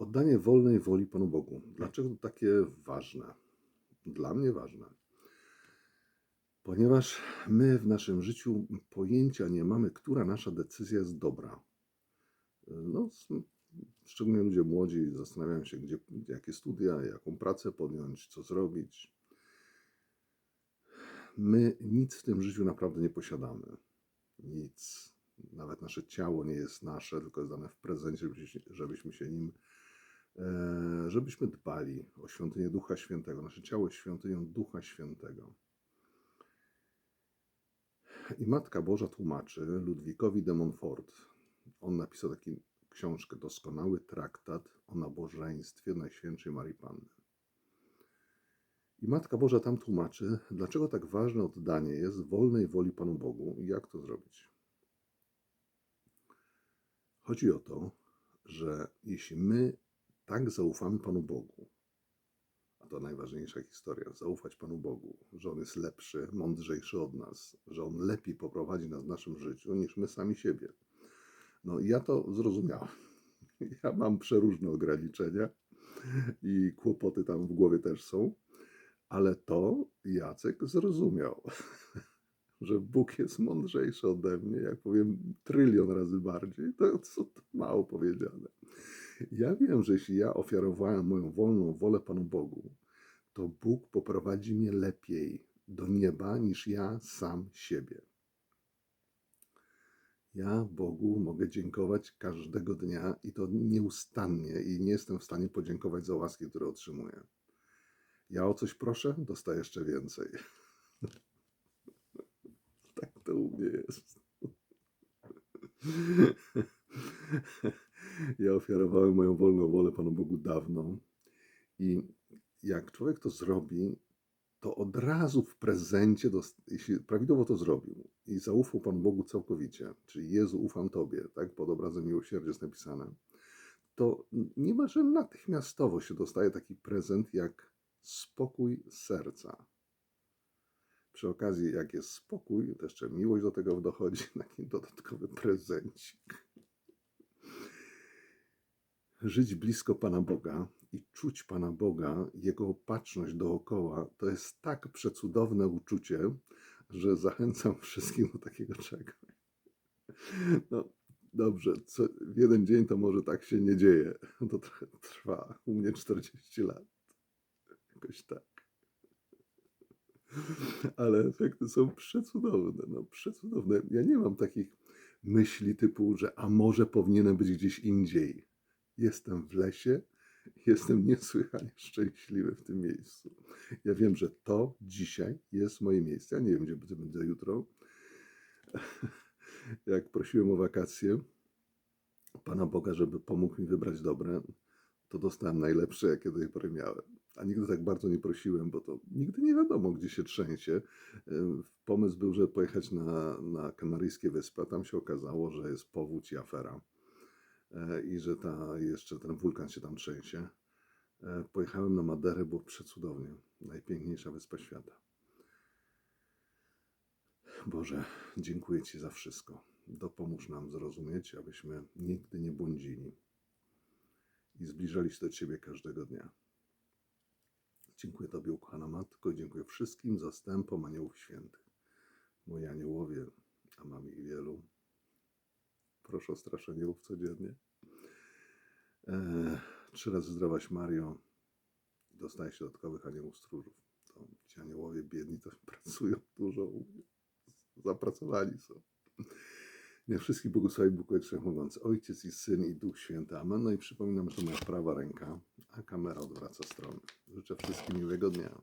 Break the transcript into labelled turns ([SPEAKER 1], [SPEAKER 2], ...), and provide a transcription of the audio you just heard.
[SPEAKER 1] Oddanie wolnej woli Panu Bogu. Dlaczego to takie ważne? Dla mnie ważne. Ponieważ my w naszym życiu pojęcia nie mamy, która nasza decyzja jest dobra. No, szczególnie ludzie młodzi zastanawiają się, gdzie, jakie studia, jaką pracę podjąć, co zrobić. My nic w tym życiu naprawdę nie posiadamy. Nic. Nawet nasze ciało nie jest nasze, tylko jest dane w prezencie, żebyśmy- się nim, żebyśmy dbali o świątynię Ducha Świętego. Nasze ciało jest świątynią Ducha Świętego. I Matka Boża tłumaczy Ludwikowi de Montfort. On napisał taką książkę, doskonały traktat o nabożeństwie Najświętszej Marii Panny. I Matka Boża tam tłumaczy, dlaczego tak ważne oddanie jest wolnej woli Panu Bogu i jak to zrobić. Chodzi o to, że jeśli my tak zaufamy Panu Bogu, a to najważniejsza historia, zaufać Panu Bogu, że On jest lepszy, mądrzejszy od nas, że On lepiej poprowadzi nas w naszym życiu niż my sami siebie. No ja to zrozumiałem. Ja mam przeróżne ograniczenia i kłopoty tam w głowie też są, ale to Jacek zrozumiał, że Bóg jest mądrzejszy ode mnie, jak powiem trylion razy bardziej, to to mało powiedziane. Ja wiem, że jeśli ja ofiarowałem moją wolną wolę Panu Bogu, to Bóg poprowadzi mnie lepiej do nieba niż ja sam siebie. Ja Bogu mogę dziękować każdego dnia i to nieustannie i nie jestem w stanie podziękować za łaski, które otrzymuję. Ja o coś proszę, dostaję jeszcze więcej. Tak to u mnie jest. Ja ofiarowałem moją wolną wolę Panu Bogu dawno i jak człowiek to zrobi, to od razu w prezencie, jeśli prawidłowo to zrobił i zaufał Panu Bogu całkowicie, czyli Jezu, ufam Tobie, tak, pod obrazem miłosierdzia jest napisane, to niemalże natychmiastowo się dostaje taki prezent jak spokój serca. Przy okazji, jak jest spokój, to jeszcze miłość do tego dochodzi, taki dodatkowy prezencik. Żyć blisko Pana Boga i czuć Pana Boga, Jego opatrzność dookoła, to jest tak przecudowne uczucie, że zachęcam wszystkim do takiego czegoś. No dobrze, co, w jeden dzień to może tak się nie dzieje. To trwa. U mnie 40 lat. Jakoś tak. Ale efekty są przecudowne, no przecudowne. Ja nie mam takich myśli typu, że a może powinienem być gdzieś indziej. Jestem w lesie, jestem niesłychanie szczęśliwy w tym miejscu. Ja wiem, że to dzisiaj jest moje miejsce. Ja nie wiem, gdzie będę jutro. Jak prosiłem o wakacje Pana Boga, żeby pomógł mi wybrać dobre, to dostałem najlepsze, jakie do tej pory miałem. A nigdy tak bardzo nie prosiłem, bo to nigdy nie wiadomo, gdzie się trzęsie. Pomysł był, żeby pojechać na, na Kanaryjskie Wyspy, a tam się okazało, że jest powódź i afera. E, I że ta, jeszcze ten wulkan się tam trzęsie. E, Pojechałem na Maderę, było przecudownie. Najpiękniejsza wyspa świata. Boże, dziękuję Ci za wszystko. Dopomóż nam zrozumieć, abyśmy nigdy nie błądzili i zbliżali się do Ciebie każdego dnia. Dziękuję Tobie, ukochana Matko, dziękuję wszystkim zastępom aniołów świętych. Moi aniołowie, a mam ich wielu. Proszę o straż aniołów codziennie. Eee, trzy razy zdrowaś Mario. Dostajesz dodatkowych aniołów stróżów. To ci aniołowie biedni to pracują dużo. Zapracowani są. Niech wszystkich błogosławi Bóg Wszechmogący, Ojciec i Syn i Duch Święty. Amen. No i przypominam, że to moja prawa ręka, a kamera odwraca stronę. Życzę wszystkim miłego dnia.